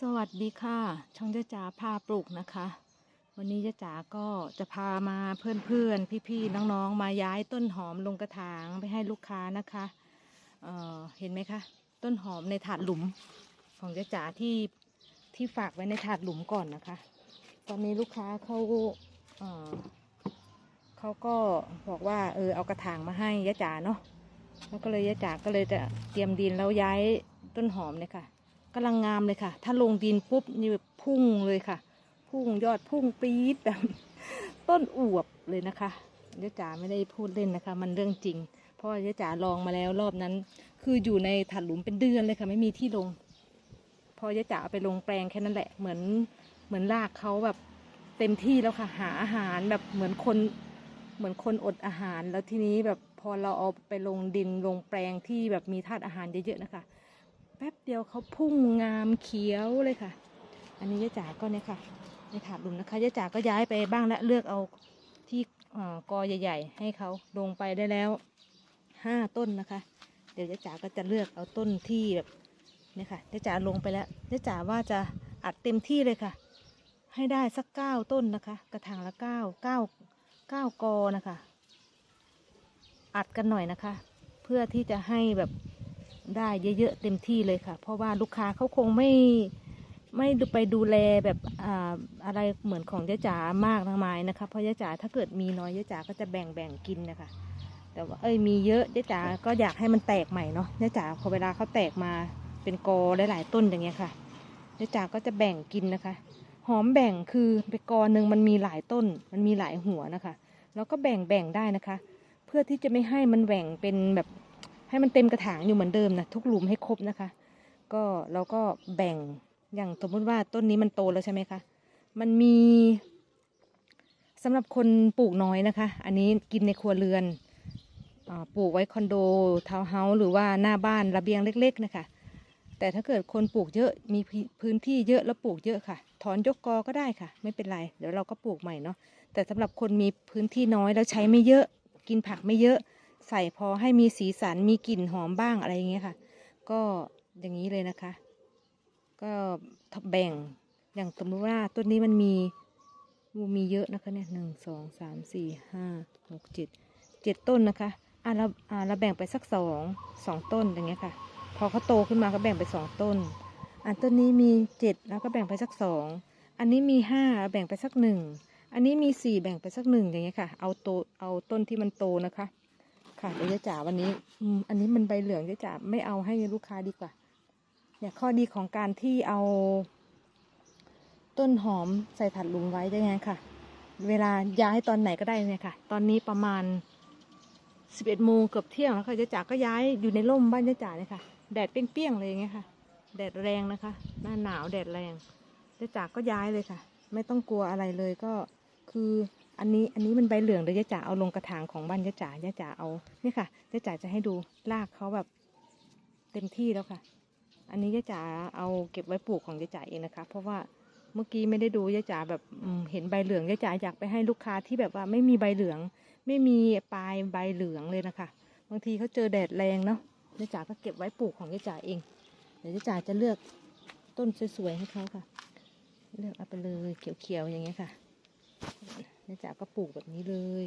สวัสดีค่ะ ช่องเจ๊จ๋าพาปลูกนะคะ วันนี้เจ๊จ๋าก็จะพามาเพื่อนๆ พี่ๆ น้องๆ มาย้ายต้นหอมลงกระถางไปให้ลูกค้านะคะเเห็นไหมคะ ต้นหอมในถาดหลุม ของเจ๊จ๋าที่ที่ฝากไว้ในถาดหลุมก่อนนะคะ ตอนนี้ลูกค้าเขาเเขาก็บอกว่าเออเอากระถางมาให้ยะจ๋าเนาะแล้วก็เลยยะจ๋าก็เลยจะเตรียมดินแล้วย้ายต้นหอมเลยค่ะ กำลังงามเลยค่ะ ถ้าลงดินปุ๊บนี่แบบพุ่งเลยค่ะ พุ่งยอดพุ่งปี๊ดแบบต้นอวบเลยนะคะยะจ๋าไม่ได้พูดเล่นนะคะ มันเรื่องจริง เพราะว่ายจ๋าลองมาแล้วรอบนั้น คืออยู่ในถัดหลุมเป็นเดือนเลยค่ะ ไม่มีที่ลง พอยะจ๋าเอาไปลงแปลงแค่นั้นแหละ เหมือนเหมือนรากเขาแบบเต็มที่แล้วค่ะ หาอาหารแบบเหมือนคนเหมือนคนอดอาหารแล้วทีนี้แบบพอเราเอาไปลงดินลงแปลงที่แบบมีธาตุอาหารเยอะๆนะคะ แป๊บเดียวเขาพุ่งงามเขียวเลยค่ะ อันนี้ยะจ๋าก็เนี่ยค่ะในถาดหลุมนะคะยะจ๋าก็ย้ายไปบ้างและเลือกเอาที่กอใหญ่ ๆ ให้เขาลงไปได้แล้วห้าต้นนะคะ เดี๋ยวยะจ๋าก็จะเลือกเอาต้นที่แบบเนี่ยค่ะยะจ๋าลงไปแล้วยะจ๋าว่าจะอัดเต็มที่เลยค่ะ ให้ได้สักเก้าต้นนะคะ กระถางละเก้าเก้าเก้ากอนะคะ อัดกันหน่อยนะคะ เพื่อที่จะให้แบบ ได้เยอะๆเต็มที่เลยค่ะ เพราะว่าลูกค้าเขาคงไม่ไม่ไปดูแลแบบอ่าอะไรเหมือนของยะจ๋ามากมายนะคะ เพราะยะจ๋าถ้าเกิดมีน้อยยะจ๋าก็จะแบ่งแบ่งกินนะคะ แต่ว่าเอ้ยมีเยอะยะจ๋าก็อยากให้มันแตกใหม่เนาะยะจ๋าพอเวลาเขาแตกมาเป็นกอหลายๆต้นอย่างเงี้ยค่ะยะจ๋าก็จะแบ่งกินนะคะ หอมแบ่งคือไปกอหนึ่งมันมีหลายต้น มันมีหลายหัวนะคะ แล้วก็แบ่งแบ่งได้นะคะ เพื่อที่จะไม่ให้มันแหว่งเป็นแบบ ให้มันเต็มกระถางอยู่เหมือนเดิมนะทุกหลุมให้ครบนะคะ ก็เราก็แบ่งอย่างสมมติว่าต้นนี้มันโตแล้วใช่ไหมคะมันมีสำหรับคนปลูกน้อยนะคะ อันนี้กินในครัวเรือนอปลูกไว้คอนโดทาวน์เฮาส์หรือว่าหน้าบ้านระเบียงเล็ก ๆ นะคะ แต่ถ้าเกิดคนปลูกเยอะมีพื้นพื้นที่เยอะแล้วปลูกเยอะค่ะ ถอนยกกอก็ได้ค่ะ ไม่เป็นไร เดี๋ยวเราก็ปลูกใหม่เนาะแต่สำหรับคนมีพื้นที่น้อยแล้วใช้ไม่เยอะ กินผักไม่เยอะ ใส่พอให้มีสีสันมีกลิ่นหอมบ้างอะไรอย่างเงี้ยค่ะ ก็อย่างนี้เลยนะคะ ก็แบ่งอย่างสมมติว่าต้นนี้มันมีมูมีเยอะนะคะเนี่ยหนึ่งสองสามสี่ห้าหกเจ็ดเจ็ดต้นนะคะอะเราอ่าเราแบ่งไปสักสองสองต้นอย่างเงี้ยค่ะ พอเขาโตขึ้นมาก็แบ่งไปสองต้น อันต้นนี้มีเจ็ดแล้วก็แบ่งไปสักสองอันนี้มีห้าแบ่งไปสักหนึ่งอันนี้มีสี่แบ่งไปสักหนึ่งอย่างเงี้ยค่ะ เอาโตเอาต้นที่มันโตนะคะ ค่ะเดี๋ยวจะจ๋าวันนี้ อืม อันนี้มันใบเหลืองจะจ๋าไม่เอาให้ลูกค้าดีกว่า เนี่ยข้อดีของการที่เอา ต้นหอมใส่ถัดหลุมไว้ได้ไงค่ะ เวลาย้ายตอนไหนก็ได้เนี่ยค่ะ ตอนนี้ประมาณสิบเอ็ดโมงเกือบเที่ยงแล้วค่ะจะจ๋าก็ย้ายอยู่ในร่มบ้านจะจ๋าเนี่ยค่ะ แดดเปรี้ยงๆเลยอย่างเงี้ยค่ะ แดดแรงนะคะ หน้าหนาวแดดแรงจะจ๋าก็ย้ายเลยค่ะ ไม่ต้องกลัวอะไรเลยก็คือ อันนี้อันนี้มันใบเหลืองเดี๋ยวยะจ๋าเอาลงกระถางของบ้านยะจ๋ายะจ๋าเอาเนี่ยค่ะยะจ๋าจะให้ดูรากเขาแบบเต็มที่แล้วค่ะ อันนี้ยะจ๋าเอาเก็บไว้ปลูกของยะจ๋าเองนะคะ เพราะว่าเมื่อกี้ไม่ได้ดูยะจ๋าแบบเห็นใบเหลืองยะจ๋าอยากไปให้ลูกค้าที่แบบว่าไม่มีใบเหลือง ไม่มีปลายใบเหลืองเลยนะคะ บางทีเขาเจอแดดแรงเนาะยะจ๋าก็เก็บไว้ปลูกของยะจ๋าเองเดี๋ยวยะจ๋าจะเลือกต้นสวยๆให้เขาค่ะ เลือกเอาไปเลยเขียวๆอย่างเงี้ยค่ะ เดี๋ยจ๋าก็ปลูกแบบนี้เลย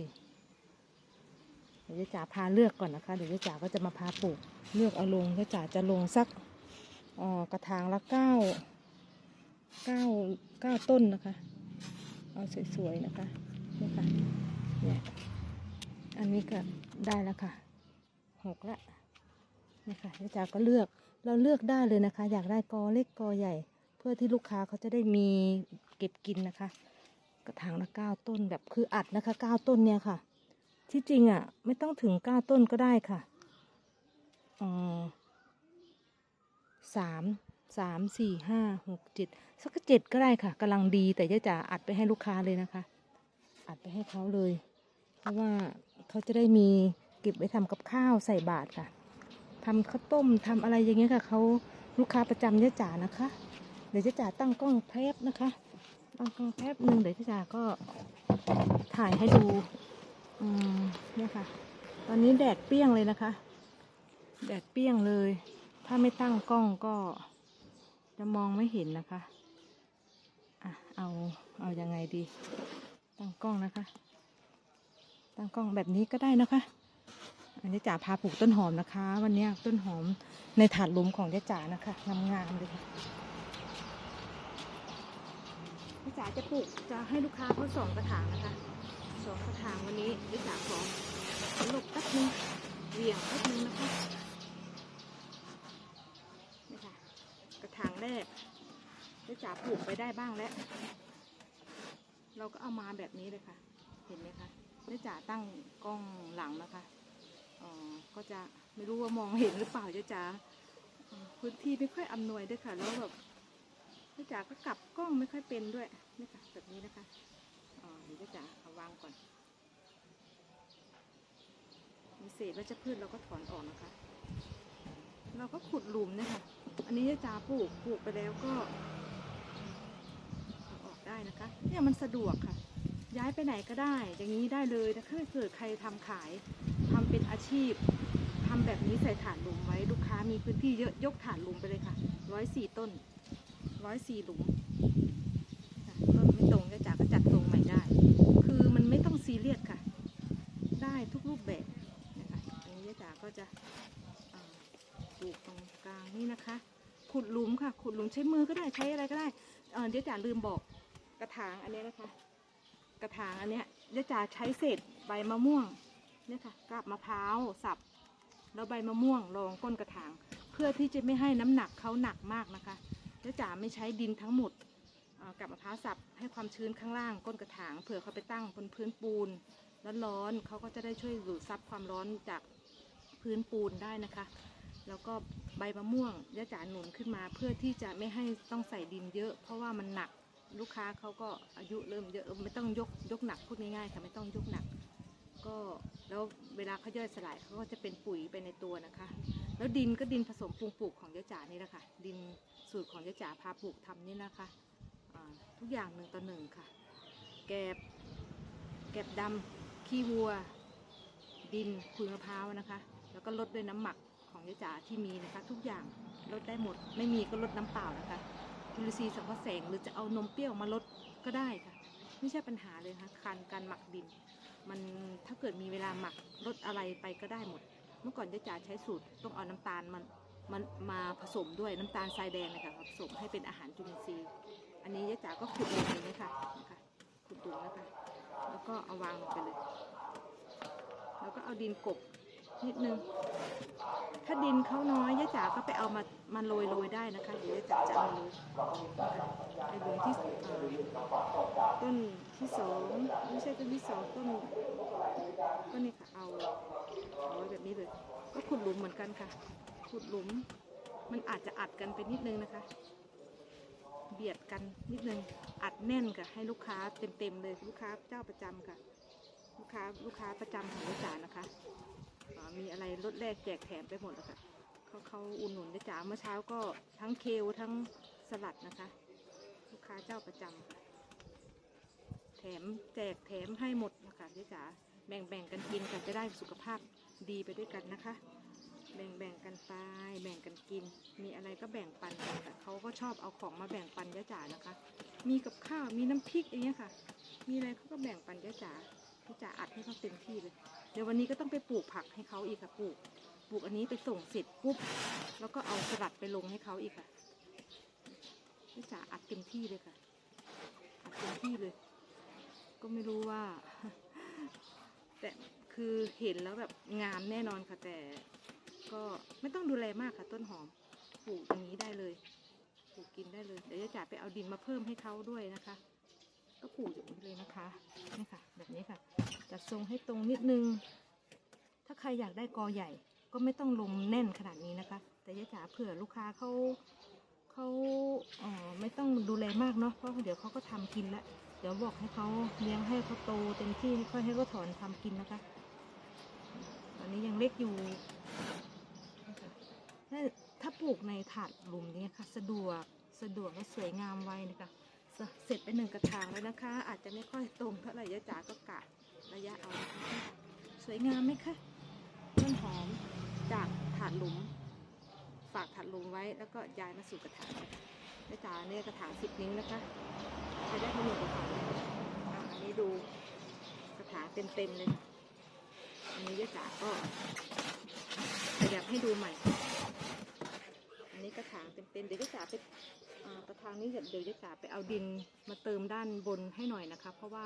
เดี๋ยวจ๋าพาเลือกก่อนนะคะ เดี๋ยวจ๋าก็จะมาพาปลูกเลือกเอาลงเดี๋ยจ๋าจะลงสักออกระถางละเก้าเก้าเก้าต้นนะคะ เอาสวยๆนะคะนี่ค่ะเนี่ยอันนี้ก็ได้แล้วค่ะหกละนี่ค่ะเดี๋ยวจ๋าก็เลือกเราเลือกได้เลยนะคะ อยากได้กอเล็กกอใหญ่ เพื่อที่ลูกค้าเขาจะได้มีเก็บกินนะคะ กระถางละเก้าต้นแบบคืออัดนะคะเก้าต้นเนี่ยค่ะ ที่จริงอะ ไม่ต้องถึงเก้าต้นก็ได้ค่ะอ๋อสามสามสี่ห้าหกเจ็ดสักเจ็ดก็ได้ค่ะกำลังดีแต่ย่าจ๋าอัดไปให้ลูกค้าเลยนะคะ อัดไปให้เขาเลย เพราะว่าเขาจะได้มีเก็บไว้ทำกับข้าวใส่บาตรค่ะทำข้าวต้มทำอะไรอย่างเงี้ยค่ะเขาลูกค้าประจำย่าจ๋านะคะ เดี๋ยวย่าจ๋าตั้งกล้องแพบนะคะ ตั้งกล้องแป๊บหนึ่งเดี๋ยวพี่จ๋าก็ถ่ายให้ดูอืมเนี่ยค่ะ ตอนนี้แดดเปี้ยงเลยนะคะ แดดเปี้ยงเลย ถ้าไม่ตั้งกล้องก็จะมองไม่เห็นนะคะอะเอาเอายังไงดี ตั้งกล้องนะคะ ตั้งกล้องแบบนี้ก็ได้นะคะอันนี้จ๋าพาปลูกต้นหอมนะคะ วันนี้ต้นหอมในถาดลุมของเจ๊จ๋านะคะงามๆเลยค่ะ เจ๊จ๋าจะปลูกจะให้ลูกค้าเขาสองกระถางนะคะสองกระถางวันนี้เจ๊จ๋าขอหลบแป๊บนึงเหวี่ยงแป๊บนึงนะคะนี่ค่ะกระถางแรกเจ๊จ๋าปลูกไปได้บ้างแล้ว เราก็เอามาแบบนี้เลยค่ะ เห็นไหมคะเจ๊จ๋าตั้งกล้องหลังนะคะอ๋อก็จะไม่รู้ว่ามองเห็นหรือเปล่าเจ๊จ๋าพื้นที่ไม่ค่อยอำนวยด้วยค่ะ แล้วแบบ เจ๊จ๋าก็กลับกล้องไม่ค่อยเป็นด้วยนี่ค่ะแบบนี้นะคะอ๋อเดี๋ยวเจ๊จ๋าเอาวางก่อนมีเศษวัชพืชเราก็ถอนออกนะคะ เราก็ขุดหลุมนี่ยค่ะอันนี้เจ๊จ๋าปลูกปลูกไปแล้วก็เอาออกได้นะคะ เนี่ยมันสะดวกค่ะ ย้ายไปไหนก็ได้ อย่างนี้ได้เลยถ้าเกิดใครทำขายทำเป็นอาชีพทำแบบนี้ใส่ฐานหลุมไว้ลูกค้ามีพื้นที่เยอะยกฐานหลุมไปเลยค่ะร้อยสี่ต้น ร้อยสี่หลุมค่ะต้นไม่ตรงจะจากก็จัดตรงใหม่ได้ คือมันไม่ต้องซีเรียสค่ะ ได้ทุกรูปแบบนะคะอันนี้จ๋าก็จะปลูกตรงกลางนี่นะคะ ขุดหลุมค่ะ ขุดหลุมใช้มือก็ได้ใช้อะไรก็ได้เออเดี๋ยวจ๋าลืมบอกกระถางอันนี้นะคะ กระถางอันเนี้ยเดี๋ยวจ๋าใช้เศษใบมะม่วงเนี่ยค่ะกาบมะพร้าวสับแล้วใบมะม่วงรองก้นกระถาง เพื่อที่จะไม่ให้น้ำหนักเขาหนักมากนะคะ แล้วจ๋าไม่ใช้ดินทั้งหมดกับมะพร้าวสับให้ความชื้นข้างล่างก้นกระถางเผื่อเขาไปตั้งบนพื้นปูนร้อนๆเขาก็จะได้ช่วยดูดซับความร้อนจากพื้นปูนได้นะคะ แล้วก็ใบมะม่วงยะจ๋าหนุนขึ้นมาเพื่อที่จะไม่ให้ต้องใส่ดินเยอะ เพราะว่ามันหนักลูกค้าเขาก็อายุเริ่มเยอะไม่ต้องยกยกหนักพูดง่ายๆค่ะไม่ต้องยกหนัก ก็แล้วเวลาเขาย่อยสลายเขาก็จะเป็นปุ๋ยไปในตัวนะคะ แล้วดินก็ดินผสมปรุงปลูกของยะจ๋านี่แหละค่ะ ดินสูตรของยะจ๋าพาปลูกทำนี่นะคะอ่าทุกอย่างหนึ่งต่อหนึ่งค่ะ แกบ แกบดำขี้วัว ดินขุยมะพร้าวนะคะ แล้วก็ลดด้วยน้ำหมักของยะจ๋าที่มีนะคะ ทุกอย่างลดได้หมด ไม่มีก็ลดน้ำเปล่านะคะจุลินทรีย์สังเคราะห์แสงหรือจะเอานมเปรี้ยวมาลดก็ได้ค่ะ ไม่ใช่ปัญหาเลยนะคะการการหมักดิน มันถ้าเกิดมีเวลาหมักลดอะไรไปก็ได้หมด เมื่อก่อนจะจ๋าใช้สูตรต้องเอาน้ำตาลมันมันมาผสมด้วยน้ำตาลทรายแดงนะคะผสมให้เป็นอาหารจุลินทรีย์ อันนี้ยะจ๋าก็ขุดลงเลยนะคะนะคะขุดดูนะคะแล้วก็เอาวางลงไปเลย แล้วก็เอาดินกบ นิดนึง ถ้าดินเขาน้อยยะจ๋าก็ไปเอามามาโรยโรยได้นะคะเดี๋ยวยะจ๋าจะเอามาโรยไอ้หลุมที่ต้นที่สองไม่ใช่ต้นที่สองต้นก็นี่ค่ะเอาเอาไว้แบบนี้เลย ก็ขุดหลุมเหมือนกันค่ะ ขุดหลุม มันอาจจะอัดกันไปนิดนึงนะคะ เบียดกันนิดนึงอัดแน่นค่ะให้ลูกค้าเต็มๆเลยลูกค้าเจ้าประจำค่ะ ลูกค้าลูกค้าประจำของยาจ๋านะคะ มีอะไรลดแลกแจกแถมไปหมดแล้วค่ะเขาเขาอุ่นหนุนยายจ๋าเมื่อเช้าก็ทั้งเคลทั้งสลัดนะคะ ลูกค้าเจ้าประจำแถมแจกแถมให้หมดนะคะยายจ๋าแบ่งแบ่งกันกินกันจะได้สุขภาพดีไปด้วยกันนะคะ แบ่งแบ่งกันไปแบ่งกันกิน มีอะไรก็แบ่งปันกันค่เขาก็ชอบเอาของมาแบ่งปันยะจ๋านะคะ มีกับข้าวมีน้ำพริกอย่างเงี้ยค่ะ มีอะไรเขาก็แบ่งปันยะจ๋ายะจ๋าอัดให้เขาเต็มที่เลย ดี๋ยววันนี้ก็ต้องไปปลูกผักให้เขาอีกค่ะปลูก ปลูกอันนี้ไปส่งเสร็จปุ๊บ แล้วก็เอาสลัดไปลงให้เขาอีกค่ะยะจ๋าอัดเต็มที่เลยค่ะ อัดเต็มที่เลย ก็ไม่รู้ว่า แต่คือเห็นแล้วแบบงามแน่นอนค่ะ แต่ก็ไม่ต้องดูแลมากค่ะ ต้นหอม ปลูกอย่างนี้ได้เลย ปลูกกินได้เลย เดี๋ยวจะจ่าไปเอาดินมาเพิ่มให้เขาด้วยนะคะ ก็ปลูกอย่างนี้เลยนะคะ นี่ค่ะ แบบนี้ค่ะ จัดทรงให้ตรงนิดนึง ถ้าใครอยากได้กอใหญ่ ก็ไม่ต้องลงแน่นขนาดนี้นะคะ แต่ยะจ๋าเผื่อลูกค้าเขาเขาเอ่อไม่ต้องดูแลมากเนาะเพราะเดี๋ยวเขาก็ทำกินล้วเดี๋ยวบอกให้เขาเลี้ยงให้เขาโตเต็มที่ค่อยให้เขาถอนทำกินนะคะตอนนี้ยังเล็กอยู่ถ้าปลูกในถาดหลุมนี้ค่ะ สะดวกสะดวกและสวยงามไวนะคะเสเสร็จไปหนึ่งกระถางแล้วนะคะ อาจจะไม่ค่อยตรงเท่าไหร่ยะจ๋าก็กะ ระยะเอาสวยงามไหมคะต้นหอมจากถาดหลุม ฝากถัดหลงไว้แล้วก็ย้ายมาสู่กระถางนะคะแม่จ๋าเนี่ยกระถางสิบนิ้วนะคะใช้ได้ทั้งหมดกระถางเลยอะอันนี้ดูกระถางเต็มๆเลยอันนี้แม่จ๋าก็ขยับให้ดูใหม่ อันนี้กระถางเต็มๆเดี๋ยวแม่จ๋าไปอ่าประทางนี้เดี๋ยวเดี๋ยวแม่จ๋าไปเอาดินมาเติมด้านบนให้หน่อยนะคะ เพราะว่า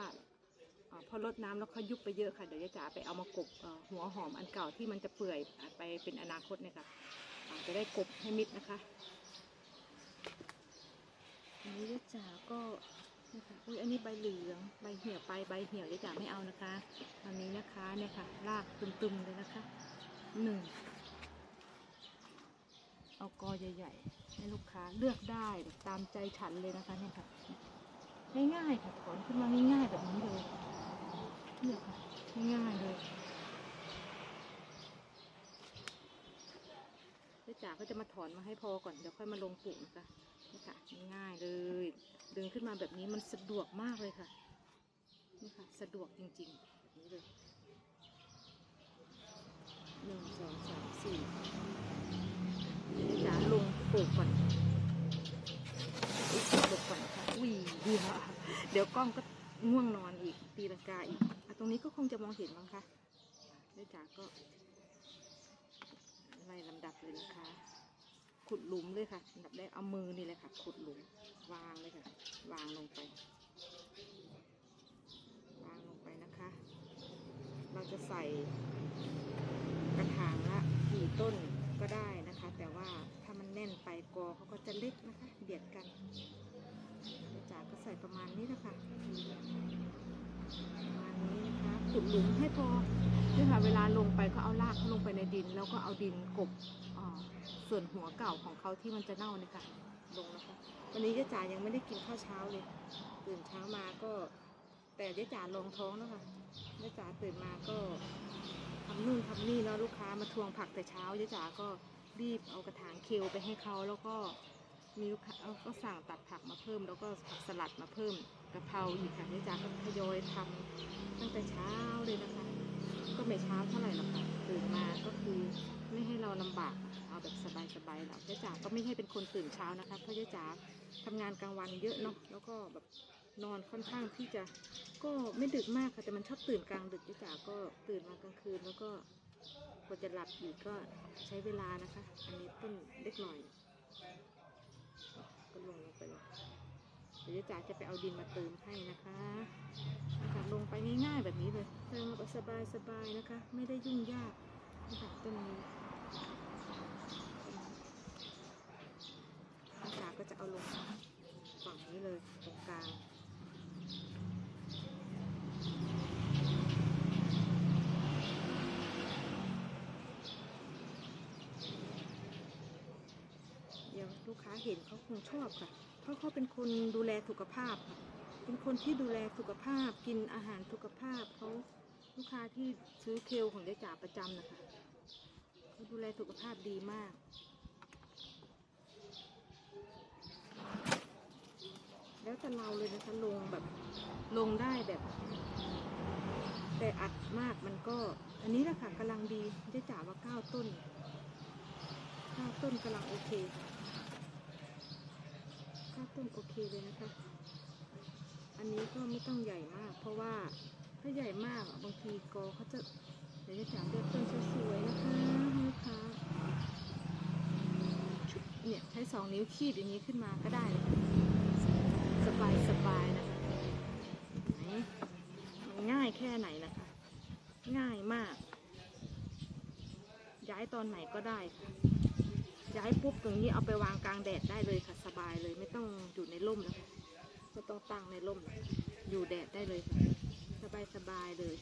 พอลดน้ำแล้วเขายุบไปเยอะค่ะ เดี๋ยวยายจ๋าไปเอามากบหัวหอมอันเก่าที่มันจะเปื่อยไปเป็นอนาคตเนี่ยค่ะจะได้กบให้มิดนะคะอันนี้ยายจ๋าก็เนี่ยค่ะอุ้ยอันนี้ใบเหลืองใบเหี่ยวไปใบเหี่ยวยายจ๋าไม่เอานะคะอันนี้นะคะเนี่ยค่ะรากตึมๆเลยนะคะหนึ่งเอากอใหญ่ๆให้ลูกค้าเลือกได้แบบตามใจฉันเลยนะคะเนี่ยค่ะง่ายๆค่ะถอนขึ้นมาง่ายๆแบบนี้เลย เนี่ยค่ะง่ายๆเลยเจ๊จ๋าก็จะมาถอนมาให้พอก่อนเดี๋ยวค่อยมาลงปลูกนะคะนี่ค่ะง่ายๆเลย ดึงขึ้นมาแบบนี้มันสะดวกมากเลยค่ะนี่ค่ะสะดวกจริงๆแบบนี้เลยหนึ่งสองสามสี่เจ๊จ๋าลงปลูกก่อนปลูกก่อนนะคะอุ้ยเดี๋ยวเดี๋ยวกล้องก็ง่วงนอนอีกตีลังกาอีกอะต รงนี้ก็คงจะมองเห็นบ้งคะเจ๊จ๋ากก็ไล่ลำดับเลยนะคะ ขุดหลุมเลยค่ะอันดับแรกเอามือนี่เลยค่ะ ขุดหลุม วางเลยค่ะ วางลงไป วางลงไปนะคะ เราจะใส่กระถางละกี่ต้นก็ได้นะคะ แต่ว่าถ้ามันแน่นไปกอเขาก็จะเล็กนะคะ เบียดกันเจ๊จ๋าก็ใส่ประมาณนี้นะคะ ประมาณนี้นะคะขุดหลุมให้พอนี่ค่ะเวลาลงไปก็เอารากเขาลงไปในดิน แล้วก็เอาดินกบส่วนหัวเก่าของเขาที่มันจะเน่าเนี่ยค่ะลงนะคะวันนี้เจ๊จ๋ายังไม่ได้กินข้าวเช้าเลย ตื่นเช้ามาก็ แต่เจ๊จ๋าลงท้องแล้วค่ะเจ๊จ๋าตื่นมาก็ทำนู่นทำนี่แล้วลูกค้ามาทวงผักแต่เช้าเจ๊จ๋าก็รีบเอากระถางเคลไปให้เขาแล้วก็ มีลูกค้าเอาก็สั่งตัดผักมาเพิ่ม แล้วก็ผักสลัดมาเพิ่มกะเพราอีกค่ะเจ๊จ๋าก็ทยอยทำตั้งแต่เช้าเลยนะคะ ก็ไม่เช้าเท่าไหร่หรอกค่ะตื่นมาก็คือไม่ให้เราลำบากเอาแบบสบายๆหรอกเจ๊จ๋าก็ไม่ให้เป็นคนตื่นเช้านะคะเพราะเจ๊จ๋าทำงานกลางวันเยอะเนาะแล้วก็แบบนอนค่อนข้างที่จะก็ไม่ดึกมากค่ะแต่มันชอบตื่นกลางดึกเจ๊จ๋าก็ตื่นมากลางคืนแล้วก็กว่าจะหลับอีกก็ใช้เวลานะคะ อันนี้ต้นเล็กหน่อย ก็ลงลงไปเลยเดี๋ยวจ๋าจะไปเอาดินมาเติมให้นะคะค่ะลงไปง่ายๆแบบนี้เลยเติมแบบสบายๆนะคะ ไม่ได้ยุ่งยากนะคะต้นนี้เจ๊จ๋าก็จะเอาลงฝั่งนี้เลยตรงกลาง เดี๋ยว ลูกค้าเห็นเขาคงชอบค่ะ เพราะเขาเป็นคนดูแลสุขภาพค่ะ เป็นคนที่ดูแลสุขภาพ กินอาหารสุขภาพเขาลูกค้าที่ซื้อเคลของเจจ๋าประจำนะคะเขาดูแลสุขภาพดีมากแล้วแต่เราเลยนะคะลงแบบลงได้แบบ แต่อัดมากมันก็ อันนี้แหละค่ะกำลังดีเจจ๋าว่าเก้าต้นเก้าต้นกำลังโอเคค่ะ ต้นโอเคเลยนะคะ อันนี้ก็ไม่ต้องใหญ่มาก เพราะว่าถ้าใหญ่มากบางทีกอเขาจะเดี๋ยวจะจับเลือกต้นสวยๆนะคะให้ลูกค้าเนี่ยใช้สองนิ้วคีบอย่างนี้ขึ้นมาก็ได้ สบายสบายนะคะไหนง่ายแค่ไหนนะคะ ง่ายมาก ย้ายตอนไหนก็ได้ค่ะ ย้ายปุ๊บตรงนี้เอาไปวางกลางแดดได้เลยค่ะสบายเลยไม่ต้องอยู่ในร่มแล้วค่ะไม่ต้องตั้งในร่ม อยู่แดดได้เลยค่ะ สบายสบายเลย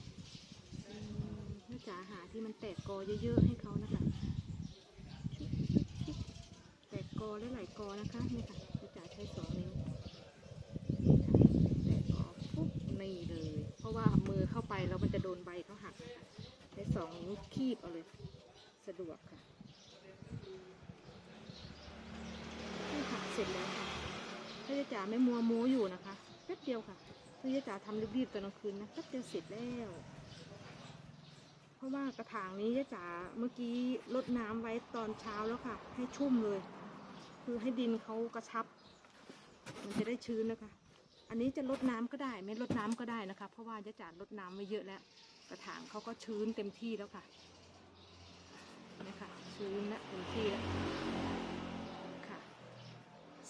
อืมแม่จ๋าหาที่มันแตกกอเยอะๆให้เขานะคะแตกกอหลายๆกอนะคะนี่ค่ะแม่จ๋าใช้สองนิ้วนี่ค่ะแตกกอปุ๊บนี่เลย เพราะว่ามือเข้าไปแล้วมันจะโดนใบเขาหักนะคะใช้สองนิ้วคีบเอาเลย สะดวกค่ะ นี่ค่ะเส ร็จแล้วค่ะถ้าจะจ๋าไม่มัวโม้อยู่นะคะแป๊บเดียวค่ะถ้าจะจ๋าทำรีบๆตอนกลางคืนนะแป๊บเดียวเสร็จแล้ว เพราะว่ากระถางนี้ยะจ๋าเมื่อกี้รดน้ำไว้ตอนเช้าแล้วค่ะ ให้ชุ่มเลย คือให้ดินเขากระชับ มันจะได้ชื้นนะคะ อันนี้จะลดน้ำก็ได้ ไม่ลดน้ำก็ได้นะคะ เพราะว่ายะจ๋าลดน้ำไว้เยอะแล้ว กระถางเขาก็ชื้นเต็มที่แล้วค่ะนี่ค่ะชื้นและเต็มที่แล้ว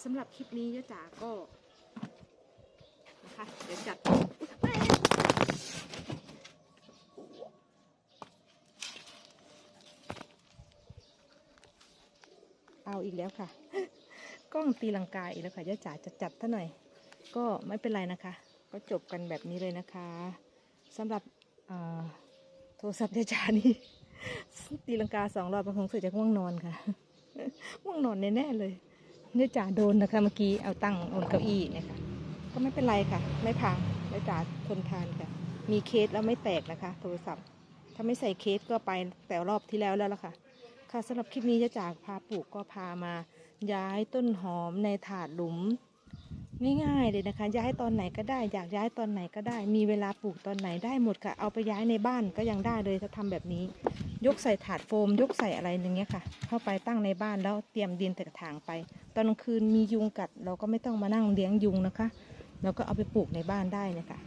สำหรับคลิปนี้ยะจ๋าก็นะคะเดี๋ยวจัดเอาอีกแล้วค่ะ กล้องตีลังกาอีกแล้วค่ะยะจ๋าจะจัดท่าหน่อย ก็ไม่เป็นไรนะคะ ก็จบกันแบบนี้เลยนะคะสำหรับโทรศัพท์ยะจ๋านี่ตีลังกาสองรอบมันคงเสือจะง่วงนอนค่ะง่วงนอนแน่ๆเลย ยะจ๋าโดนนะคะเมื่อกี้เอาตั้งบนเก้าอี้เนะคะก็ไม่เป็นไรค่ะ ไม่พังยะจ๋าทนทานค่ะ มีเคสแล้วไม่แตกนะคะ โทรศัพท์ ถ้าไม่ใส่เคสก็ไปแต่รอบที่แล้วแล้วล่ะค่ะ ค่ะสำหรับคลิปนี้ยะจ๋าพาปลูกก็พามา ย้ายต้นหอมในถาดหลุม ง่ายๆเลยนะคะ ย้ายตอนไหนก็ได้ อยากย้ายตอนไหนก็ได้ มีเวลาปลูกตอนไหนได้หมดค่ะ เอาไปย้ายในบ้านก็ยังได้เลยถ้าทำแบบนี้ยกใส่ถาดโฟม ยกใส่อะไรอย่างเงี้ยค่ะ เข้าไปตั้งในบ้านแล้วเตรียมดินแต่กระถางไป ตอนกลางคืนมียุงกัด เราก็ไม่ต้องมานั่งเลี้ยงยุงนะคะ เราก็เอาไปปลูกในบ้านได้นะคะ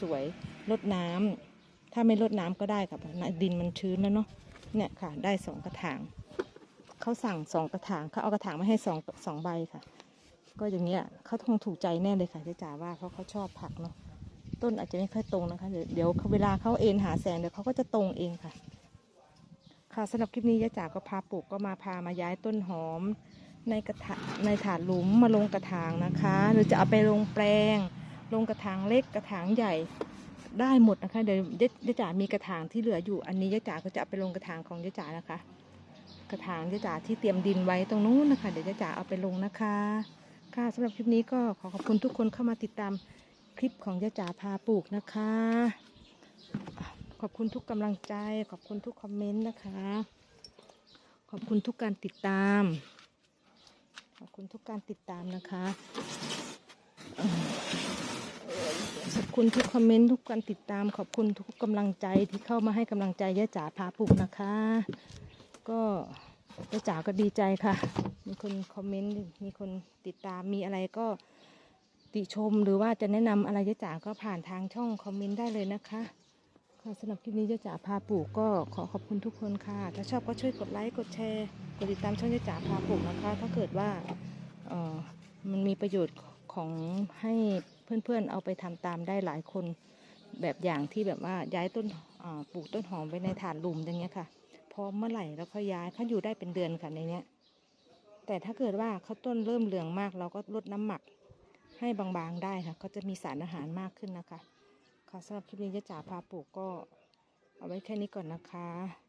สวยๆรดน้ำถ้าไม่รดน้ำก็ได้ค่ะเพราะดินมันชื้นแล้วเนาะเนี่ยค่ะ ได้สองกระถางเขาสั่งสองกระถางเขาเอากระถางมาให้สองสองใบค่ะ ก็อย่างเงี้ยเขาคงถูกใจแน่เลยค่ะเจ๊จ๋าว่าเพราะเขาชอบผักเนาะต้นอาจจะไม่ค่อยตรงนะคะ เดี๋ยวเดี๋ยวเวลาเขาเอ็นหาแสงเดี๋ยวเขาก็จะตรงเองค่ะ ค่ะสำหรับคลิปนี้ยะจ๋าก็พาปลูกก็มาพามาย้ายต้นหอม ในกระถางในถาดหลุมมาลงกระถางนะคะ หรือจะเอาไปลงแปลง ลงกระถางเล็กกระถางใหญ่ได้หมดนะคะ เดี๋ยวยะจ๋ามีกระถางที่เหลืออยู่ อันนี้ยะจ๋าก็จะเอาไปลงกระถางของยะจ๋านะคะ กระถางยะจ๋าที่เตรียมดินไว้ตรงนู้นนะคะ เดี๋ยวยะจ๋าเอาไปลงนะคะ ค่ะสำหรับคลิปนี้ก็ขอขอบคุณทุกคนเข้ามาติดตามคลิปของยะจ๋าพาปลูกนะคะ ขอบคุณทุกกำลังใจ ขอบคุณทุกคอมเมนต์นะคะ ขอบคุณทุกการติดตาม คุณทุกการติดตามนะคะขอบคุณทุกคอมเมนต์ทุกการติดตาม ขอบคุณทุกกำลังใจที่เข้ามาให้กำลังใจยะจ๋าพาปลูกนะคะ ก็ยะจ๋าก็ดีใจค่ะ มีคนคอมเมนต์มีคนติดตามมีอะไรก็ติชมหรือว่าจะแนะนำอะไรยะจ๋าก็ผ่านทางช่องคอมเมนต์ได้เลยนะคะค่ะสำหรับคลิปนี้ยะจ๋าพาปลูกก็ขอขอบคุณทุกคนค่ะ ถ้าชอบก็ช่วยกดไลค์กดแชร์กดติดตามช่องยะจ๋าพาปลูกนะคะ ถ้าเกิดว่า มันมีประโยชน์ของให้เพื่อนๆเอาไปทำตามได้หลายคนแบบอย่างที่แบบว่าย้ายต้นปลูกต้นหอมไว้ในฐานหลุมอย่างเงี้ยค่ะ พอเมื่อไหร่แล้วค่อยย้ายเขาอยู่ได้เป็นเดือนค่ะในเนี้ย แต่ถ้าเกิดว่าเขาต้นเริ่มเหลืองมาก เราก็ลดน้ำหมักให้บางๆได้ค่ะ ก็จะมีสารอาหารมากขึ้นนะคะ ค่ะสำหรับคลิปนี้ยะจ๋าพาปลูกก็เอาไว้แค่นี้ก่อนนะคะ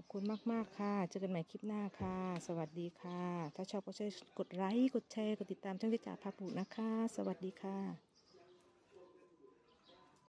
อบคุณมาก ๆ ค่ะ เจอกันใหม่คลิปหน้าค่ะ สวัสดีค่ะ ถ้าชอบก็ช่วยกดไลค์ กดแชร์ กดติดตามช่องที่จ่าพาปลูนะคะ สวัสดีค่ะ